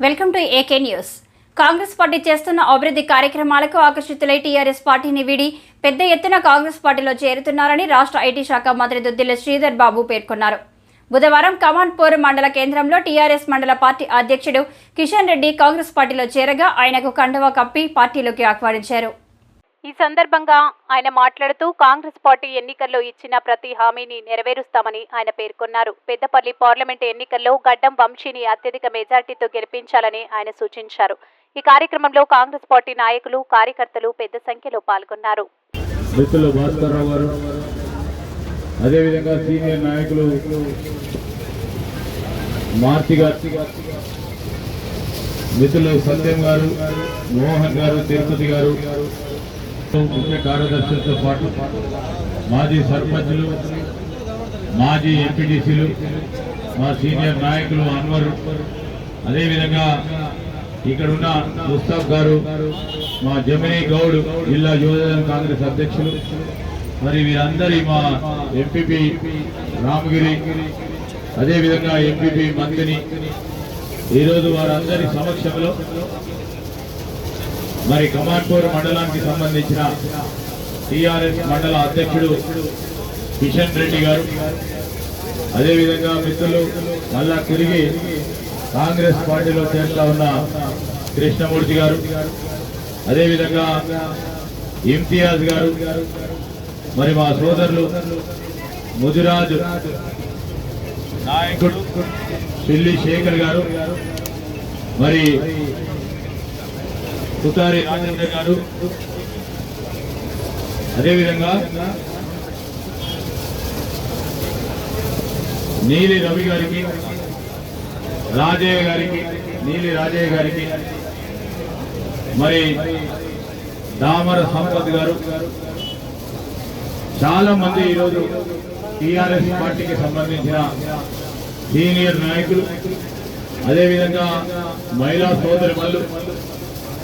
Welcome to AK news. Congress party చేస్తున్న అభివృద్ధి కార్యక్రమాలకు ఆకర్షితులై టీఆర్ఎస్ పార్టీని వీడి పెద్ద ఎత్తున కాంగ్రెస్ పార్టీలో చేరుతున్నారని రాష్ట్ర ఐటీ శాఖ మంత్రి దుద్దిల్ల శ్రీధర్ బాబు పేర్కొన్నారు. బుధవారం కమాన్పూర్ మండల కేంద్రంలో టీఆర్ఎస్ మండల పార్టీ అధ్యక్షుడు కిషన్ రెడ్డి కాంగ్రెస్ పార్టీలో చేరగా ఆయనకు కండువా కప్పి పార్టీలోకి ఆహ్వానించారు. ఈ సందర్భంగా ఆయన మాట్లాడుతూ కాంగ్రెస్ పార్టీ ఎన్నికల్లో ఇచ్చిన ప్రతి హామీని నెరవేరుస్తామని ఆయన పేర్కొన్నారు. పెద్దపల్లి పార్లమెంటు ఎన్నికల్లో గడ్డం వంశీని అత్యధిక మెజార్టీతో గెలిపించాలని ఆయన సూచించారు. ఈ కార్యక్రమంలో కాంగ్రెస్ పార్టీ నాయకులు కార్యకర్తలు పెద్ద సంఖ్యలో పాల్గొన్నారు. మిత్రులు అదేవిధంగా సీనియర్ నాయకులు మార్తి మిత్రులు సత్యం గారు మోహన్ గారు తిరుపతి గారు ముఖ్య కార్యదర్శులతో పాటు మాజీ సర్పంచ్లు మాజీ ఎంపీటీసీలు మా సీనియర్ నాయకులు అన్వర్ అదేవిధంగా ఇక్కడున్న ముస్తాఫ్ గారు మా జమినీ గౌడ్ జిల్లా యువజన కాంగ్రెస్ అధ్యక్షులు మరి వీరందరి మా ఎంపీపీ రామగిరి అదేవిధంగా ఎంపీపీ మంత్రిని ఈరోజు వారందరి సమక్షంలో మరి కమాన్పూర్ మండలానికి సంబంధించిన టిఆర్ఎస్ మండల అధ్యక్షుడు కిషన్ రెడ్డి గారు. అదేవిధంగా మిత్రులు మళ్ళా తిరిగి కాంగ్రెస్ పార్టీలో చేరుతా ఉన్న కృష్ణమూర్తి గారు. అదేవిధంగా ఇమ్తియాజ్ గారు. మరి మా సోదరులు ముదిరాజు నాయకుడు పిల్లి శేఖర్ గారు. మరి సుతారి రాజేంద్ర గారు. అదేవిధంగా నీలి రవి గారికి రాజయ్య గారికి నీలి రాజయ్య గారికి మరి దామర సంపత్ గారు. చాలా మంది ఈరోజు టిఆర్ఎస్ పార్టీకి సంబంధించిన సీనియర్ నాయకులు. అదేవిధంగా మహిళా సోదరి మల్లు.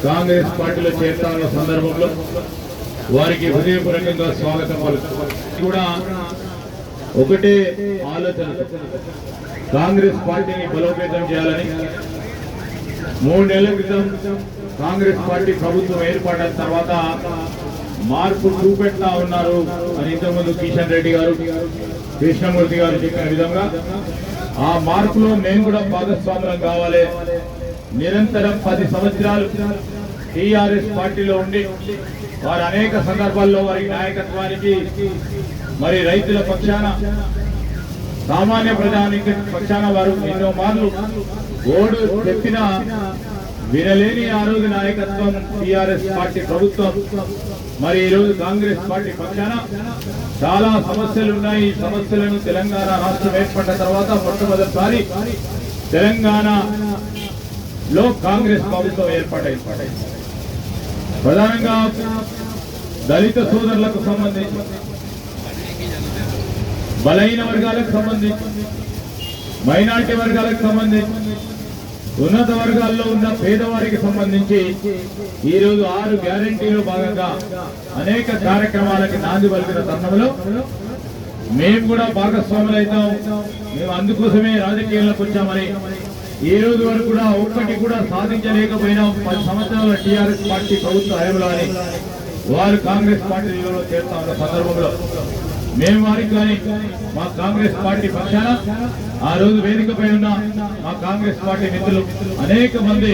కాంగ్రెస్ పార్టీలో చేరుతా సందర్భంలో వారికి హృదయపూర్వకంగా స్వాగతం పలుకుతారు కూడా ఒకటే ఆలోచన. కాంగ్రెస్ పార్టీని బలోపేతం చేయాలని మూడు నెలల క్రితం కాంగ్రెస్ పార్టీ ప్రభుత్వం ఏర్పడిన తర్వాత మార్పు చూపెట్టా ఉన్నారు అని ఇంతకుముందు కిషన్ రెడ్డి గారు కృష్ణమూర్తి గారు చెప్పిన విధంగా. ఆ మార్పులో మేము కూడా భాగస్వామ్యం కావాలి. నిరంతరం పది సంవత్సరాలు టిఆర్ఎస్ పార్టీలో ఉండి వారు అనేక సందర్భాల్లో వారి నాయకత్వానికి మరి రైతుల పక్షాన సామాన్య ప్రజానికి పక్షాన వారు ఎన్నో మార్లు ఓడు చెప్పిన వినలేని ఆ రోజు నాయకత్వం టిఆర్ఎస్ పార్టీ ప్రభుత్వం. మరి ఈ రోజు కాంగ్రెస్ పార్టీ పక్షాన చాలా సమస్యలు ఉన్నాయి ఈ సమస్యలను తెలంగాణ రాష్ట్రం ఏర్పడిన తర్వాత మొట్టమొదటిసారి తెలంగాణ లో కాంగ్రెస్ ప్రభుత్వం ఏర్పాటైంది ప్రధానంగా దళిత సోదరులకు సంబంధించి బలహీన వర్గాలకు సంబంధించి మైనార్టీ వర్గాలకు సంబంధించి ఉన్నత వర్గాల్లో ఉన్న పేదవారికి సంబంధించి ఈరోజు ఆరు గ్యారంటీలో భాగంగా అనేక కార్యక్రమాలకి నాంది పలికిన తరుణంలో మేము కూడా భాగస్వాములైతాం. మేము అందుకోసమే రాజకీయాల్లోకి వచ్చామని ఈ రోజు వరకు కూడా ఒక్కటి కూడా సాధించలేకపోయినాం పది సంవత్సరాల టీఆర్ఎస్ పార్టీ ప్రభుత్వ హయాంలో అని వారు కాంగ్రెస్ పార్టీలో చేస్తా ఉన్న సందర్భంలో. మేము వారికి కానీ మా కాంగ్రెస్ పార్టీ పక్షాన ఆ రోజు వేదికపై ఉన్న మా కాంగ్రెస్ పార్టీ మిత్రులు అనేక మంది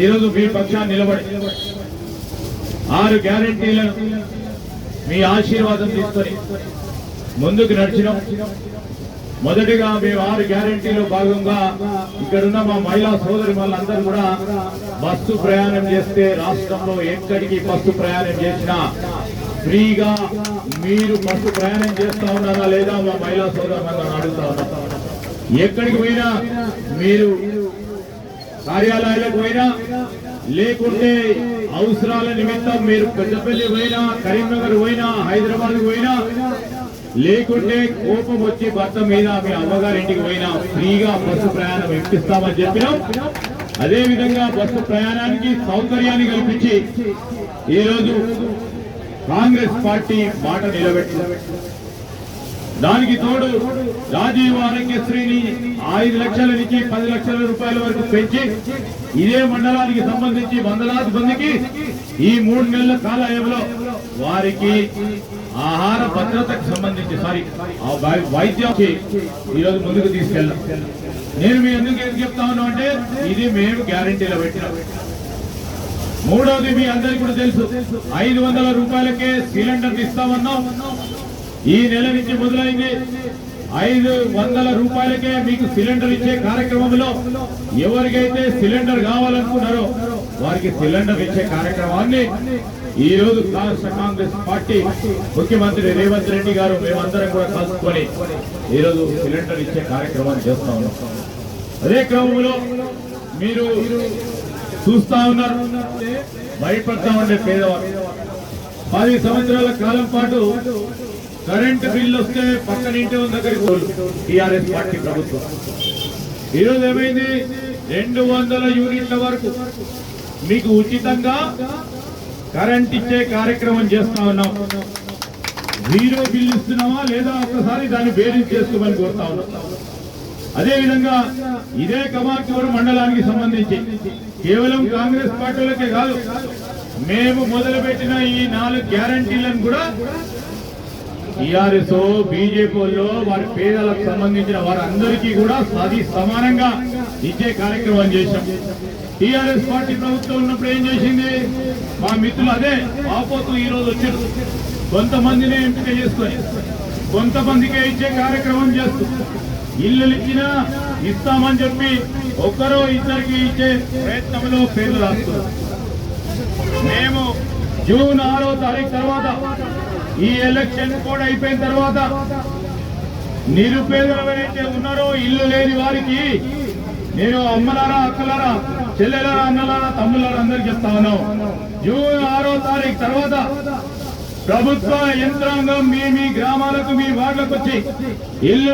ఈ రోజు మీ పక్షాన్ని నిలబడి ఆరు గ్యారంటీలను మీ ఆశీర్వాదం తీసుకొని ముందుకు నడిచినాం. మొదటిగా మేము ఆరు గ్యారంటీలో భాగంగా ఇక్కడున్న మా మహిళా సోదరి వాళ్ళందరూ కూడా బస్సు ప్రయాణం చేస్తే రాష్ట్రంలో ఎక్కడికి బస్సు ప్రయాణం చేసినా ఫ్రీగా మీరు బస్సు ప్రయాణం చేస్తా ఉన్నారా లేదా మా మహిళా సోదరు అడుగుతా ఉన్నా. ఎక్కడికి పోయినా మీరు కార్యాలయాలకు పోయినా లేకుంటే అవసరాల నిమిత్తం మీరు పెద్దపల్లి పోయినా కరీంనగర్ పోయినా హైదరాబాద్ పోయినా లేకుంటే కోపం వచ్చి భర్త మీద మీ అమ్మగారింటికి పోయినా ఫ్రీగా బస్సు ప్రయాణం ఇప్పిస్తామని చెప్పినాం. అదే విధంగా బస్సు ప్రయాణానికి సౌకర్యాన్ని కల్పించి ఈ రోజు కాంగ్రెస్ పార్టీ మాట నిలబెట్టింది. దానికి తోడు రాజీవ్ ఆరోగ్యశ్రీని ఐదు లక్షల నుంచి పది లక్షల రూపాయల వరకు పెంచి ఇదే మండలానికి సంబంధించి వందలాది మందికి ఈ మూడు నెలల కాలయంలో వారికి ఆహార భద్రతకు సంబంధించి సారీ ఆ వై- ఈరోజు ముందుకు తీసుకెళ్ళాం. నేను మీ ఎందుకు ఏం చెప్తా ఉన్నా అంటే ఇది మేము గ్యారంటీలో పెట్టినాం. మూడవది మీ అందరికి కూడా తెలుసు ఐదు వందల రూపాయలకే సిలిండర్ ఇస్తామన్నాం ఈ నెల నుంచి మొదలైంది. ఐదు వందల రూపాయలకే మీకు సిలిండర్ ఇచ్చే కార్యక్రమంలో ఎవరికైతే సిలిండర్ కావాలనుకున్నారో వారికి సిలిండర్ ఇచ్చే కార్యక్రమాన్ని ఈ రోజు రాష్ట్ర కాంగ్రెస్ పార్టీ ముఖ్యమంత్రి రేవంత్ రెడ్డి గారు మేమందరం కూడా కలుసుకొని ఈ రోజు సిలిండర్ ఇచ్చే కార్యక్రమాన్ని చేస్తా ఉన్నాం. అదే క్రమంలో మీరు చూస్తా ఉన్నారు భయపడతా ఉండే పేదవారు పది సంవత్సరాల కాలం పాటు కరెంటు బిల్లు వస్తే పక్కన ఇంటి దగ్గరికి టిఆర్ఎస్ పార్టీ ప్రభుత్వం. ఈరోజు ఏమైంది? రెండు వందల యూనిట్ల వరకు. మీకు ఉచితంగా కరెంట్ ఇచ్చే కార్యక్రమం చేస్తా ఉన్నాం. జీరో బిల్ ఇస్తున్నామా లేదా ఒక్కసారి దాన్ని బేరీజ్ చేసుకోమని కోరుతా ఉన్నాం. అదే విధంగా ఇదే కమార్కూరు మండలానికి సంబంధించి కేవలం కాంగ్రెస్ పార్టీలకే కాదు మేము మొదలుపెట్టిన ఈ నాలుగు గ్యారంటీలను కూడా టిఆర్ఎస్ బీజేపీ వారి పేదలకు సంబంధించిన వారందరికీ కూడా అది సమానంగా ఇచ్చే కార్యక్రమం చేశాం. టిఆర్ఎస్ పార్టీ ప్రభుత్వం ఉన్నప్పుడు ఏం చేసింది? మా మిత్రులు అదే ఆపోతూ ఈ రోజు వచ్చారు. కొంతమందినే ఎంపిక చేసుకొని కొంతమందికే ఇచ్చే కార్యక్రమం చేస్తూ ఇల్లు ఇచ్చినా ఇస్తామని చెప్పి ఒక్కరో ఇద్దరికి ఇచ్చే ప్రయత్నంలో పేర్లు రాస్తున్నారు. మేము జూన్ ఆరో తారీఖు తర్వాత ఈ ఎలక్షన్ కూడా అయిపోయిన తర్వాత నిరుపేదలు ఎవరైతే ఉన్నారో ఇల్లు లేని వారికి నేను అమ్మలారా అక్కలారా చెల్లెలారా అన్నలారా తమ్ములారా అందరికి చెప్తా ఉన్నాం. జూన్ ఆరో తారీఖు తర్వాత ప్రభుత్వ యంత్రాంగం మీ మీ గ్రామాలకు మీ వార్డులకు వచ్చి ఇల్లు